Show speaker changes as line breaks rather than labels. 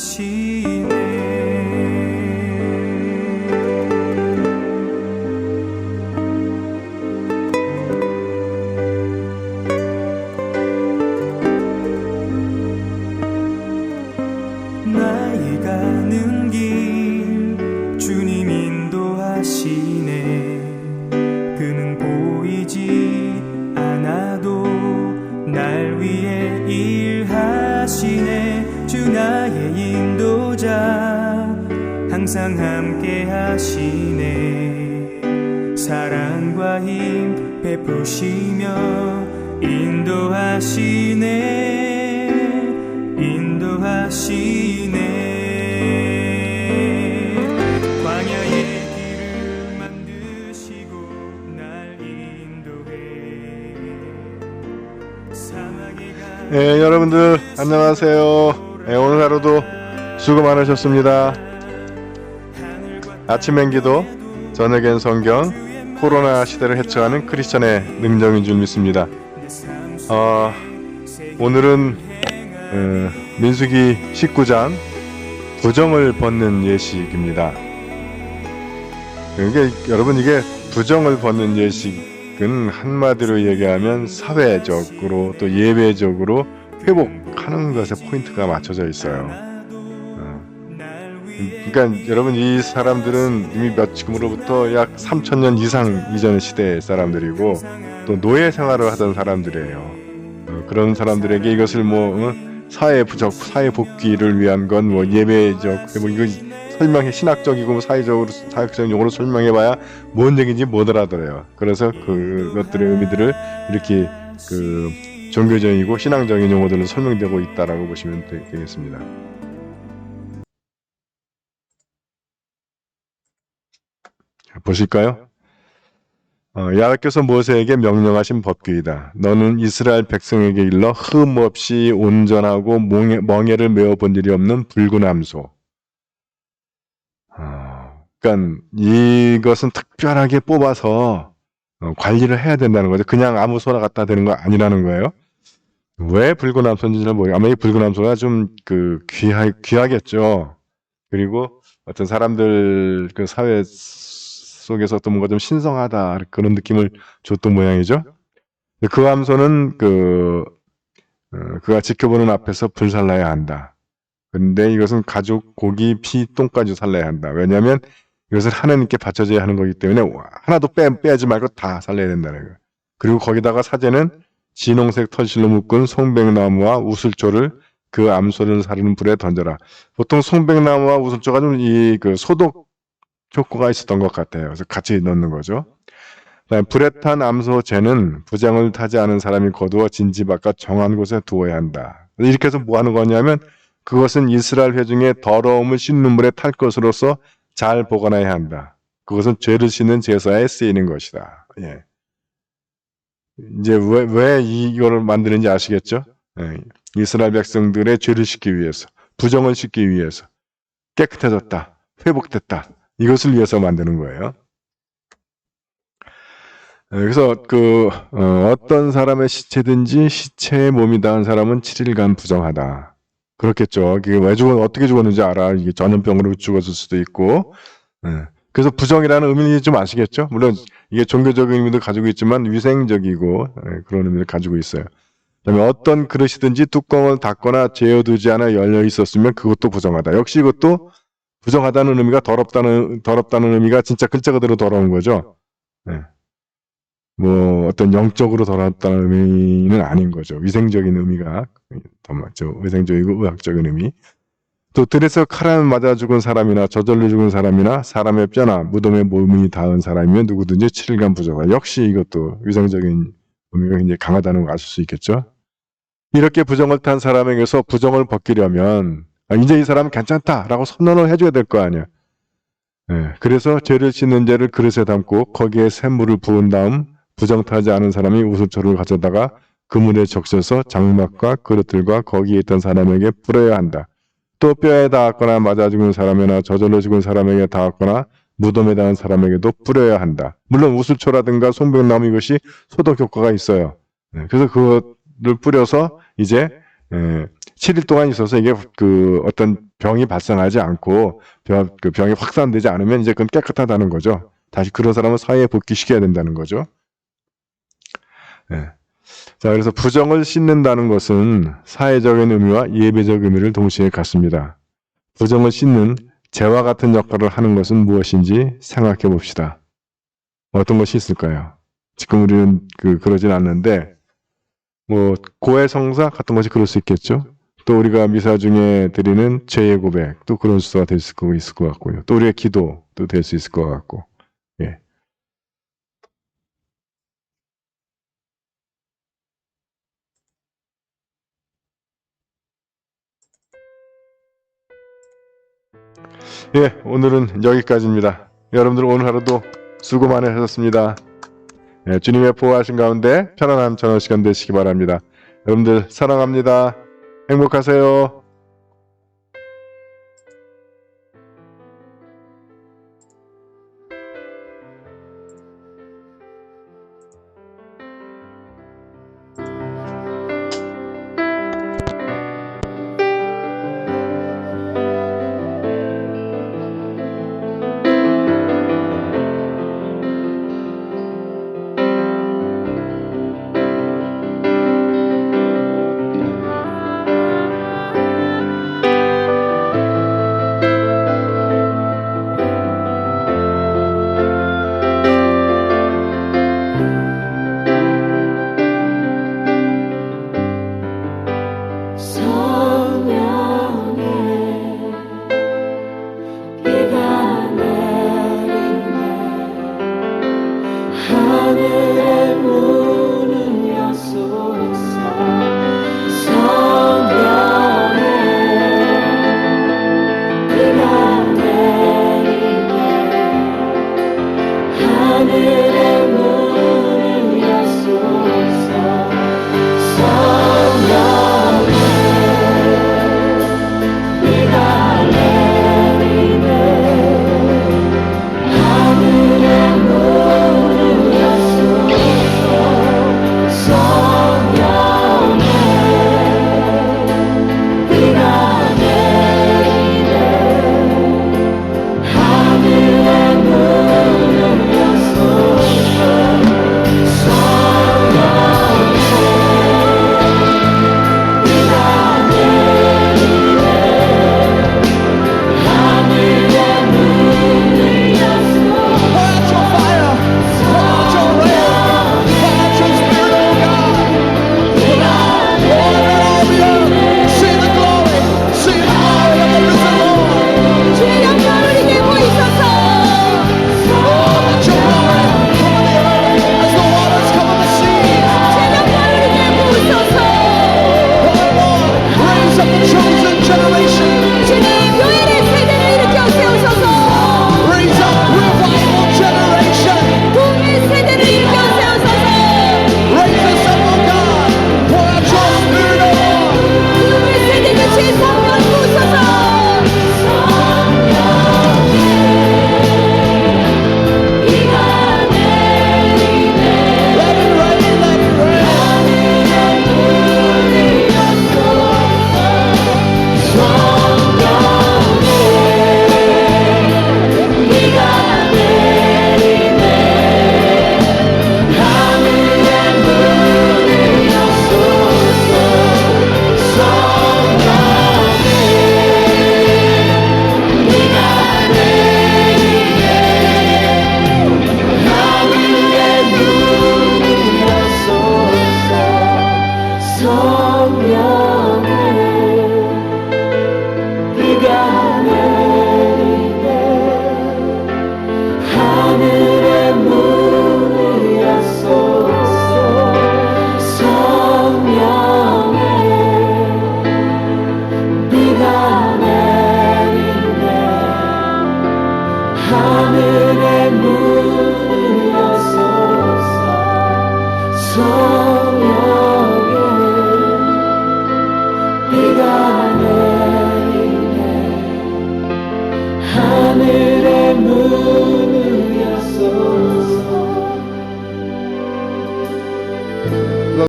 인 하시네 사랑과 힘 베푸시며 인도하시네 인도하시네 광야의 길을 만드시고 날 인도해 사막에 가
예, 여러분들 안녕하세요. 예, 오늘 하루도 수고 많으셨습니다. 아침엔 기도, 저녁엔 성경, 코로나 시대를 헤쳐가는 크리스천의 능력인 줄 믿습니다. 어, 오늘은 어, 민수기 19장 부정을 벗는 예식입니다. 이게 여러분 이게 부정을 벗는 예식은 한마디로 얘기하면 사회적으로 또 예배적으로 회복하는 것에 포인트가 맞춰져 있어요. 어. 그러니까 여러분 이 사람들은 이미 몇 지금으로부터 약 3천 년 이상 이전 시대의 사람들이고 또 노예 생활을 하던 사람들이에요. 어, 그런 사람들에게 이것을 뭐 어, 사회 부적 사회 복귀를 위한 건 뭐 예배적 뭐 이거 설명해 신학적이고 뭐 사회적으로 사회적인 용어로 설명해봐야 뭔 얘기인지 못 알아들어요. 그래서 그것들의 의미들을 이렇게 그 종교적이고 신앙적인 용어들로 설명되고 있다라고 보시면 되, 되겠습니다. 보실까요? 어, 야훼께서 모세에게 명령하신 법규이다. 너는 이스라엘 백성에게 일러 흠 없이 온전하고 멍에, 멍에를 메어 본 일이 없는 붉은 암소. 어, 그러니까 이것은 특별하게 뽑아서 어, 관리를 해야 된다는 거죠. 그냥 아무 소나 갖다 대는 거 아니라는 거예요. 왜 붉은 암소인지 잘 모르겠어요. 아마 이 붉은 암소가 좀 그 귀하, 귀하겠죠. 그리고 어떤 사람들 그 사회 속에서 또 뭔가 좀 신성하다 그런 느낌을 줬던 모양이죠. 그 암소는 그 어, 그가 지켜보는 앞에서 불살라야 한다. 근데 이것은 가죽, 고기, 피, 똥까지 살라야 한다. 왜냐하면 이것을 하나님께 바쳐져야 하는 거기 때문에 하나도 빼, 빼지 말고 다 살려야 된다는 거예요. 그리고 거기다가 사제는 진홍색 털실로 묶은 송백나무와 우슬초를 그 암소를 사르는 불에 던져라. 보통 송백나무와 우슬초가 좀 이 그 소독 효과가 있었던 것 같아요. 그래서 같이 넣는 거죠. 그다음에 불에 탄 암소재는 부장을 타지 않은 사람이 거두어 진지 바깥 정한 곳에 두어야 한다. 이렇게 해서 뭐 하는 거냐면 그것은 이스라엘 회중의 더러움을 씻는 물에 탈 것으로서 잘 보관해야 한다. 그것은 죄를 씻는 제사에 쓰이는 것이다. 예. 이제 왜, 왜 이거를 만드는지 아시겠죠? 예. 이스라엘 백성들의 죄를 씻기 위해서, 부정을 씻기 위해서, 깨끗해졌다, 회복됐다. 이것을 위해서 만드는 거예요. 예, 그래서 그 어, 떤 사람의 시체든지 시체에 몸이 닿은 사람은 7일간 부정하다. 그렇겠죠. 이게 왜 죽었, 어떻게 죽었는지 알아. 이게 전염병으로 죽었을 수도 있고. 예. 그래서 부정이라는 의미를 좀 아시겠죠? 물론 이게 종교적인 의미도 가지고 있지만 위생적이고 예, 그런 의미를 가지고 있어요. 그다음에 어떤 그릇이든지 뚜껑을 닫거나 재어두지 않아 열려 있었으면 그것도 부정하다. 역시 이것도 부정하다는 의미가 더럽다는 더럽다는 의미가 진짜 글자 그대로 더러운 거죠. 예. 뭐 어떤 영적으로 더럽다는 의미는 아닌 거죠. 위생적인 의미가 더 맞죠. 위생적이고 의학적인 의미. 또 들에서 칼을 맞아 죽은 사람이나 저절로 죽은 사람이나 사람의 뼈나 무덤에 몸이 닿은 사람이면 누구든지 7일간 부정하다. 역시 이것도 위생적인 의미가 굉장히 강하다는 걸 아실 수 있겠죠. 이렇게 부정을 탄 사람에게서 부정을 벗기려면 아, 이제 이 사람은 괜찮다라고 선언을 해줘야 될 거 아니야. 예, 그래서 죄를 씻는 죄를 그릇에 담고 거기에 샘물을 부은 다음 부정타지 않은 사람이 우슬초를 가져다가 그물에 적셔서 장막과 그릇들과 거기에 있던 사람에게 뿌려야 한다. 또 뼈에 닿았거나 맞아 죽은 사람이나 저절로 죽은 사람에게 닿았거나 무덤에 닿은 사람에게도 뿌려야 한다. 물론 우슬초라든가 송병나무 이것이 소독 효과가 있어요. 네, 그래서 그것을 뿌려서 이제 에, 7일 동안 있어서 이게 그 어떤 병이 발생하지 않고 병, 그 병이 확산되지 않으면 이제 그건 깨끗하다는 거죠. 다시 그런 사람은 사회에 복귀시켜야 된다는 거죠. 네. 자, 그래서 부정을 씻는다는 것은 사회적인 의미와 예배적 의미를 동시에 갖습니다. 부정을 씻는 재와 같은 역할을 하는 것은 무엇인지 생각해 봅시다. 어떤 것이 있을까요? 지금 우리는 그 그러진 않는데 뭐 고해성사 같은 것이 그럴 수 있겠죠. 또 우리가 미사 중에 드리는 죄의 고백 또 그런 수가 될 수 있을 것 같고요. 또 우리의 기도도 될 수 있을 것 같고. 예. 예, 오늘은 여기까지입니다. 여러분들 오늘 하루도 수고 많이 하셨습니다. 예, 주님의 보호하신 가운데 편안한 저녁 시간 되시기 바랍니다. 여러분들 사랑합니다. 행복하